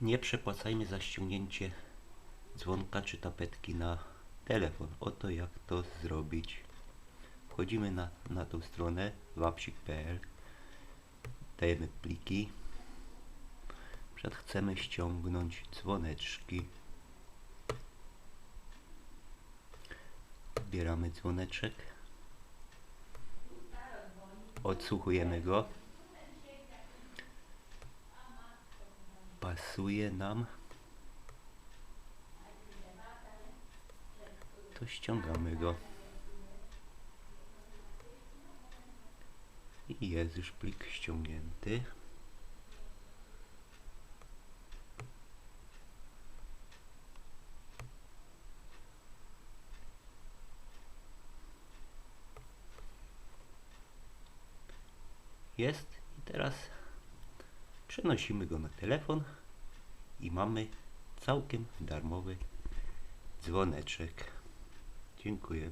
Nie przepłacajmy za ściągnięcie dzwonka czy tapetki na telefon. Oto jak to zrobić. Wchodzimy na, na tą stronę wapsik.pl Dajemy pliki. Przykład chcemy ściągnąć dzwoneczki. Wybieramy dzwoneczek. Odsłuchujemy go. Pasuje nam. To ściągamy go. I jest już plik ściągnięty. Jest i teraz przenosimy go na telefon i mamy całkiem darmowy dzwoneczek. Dziękuję.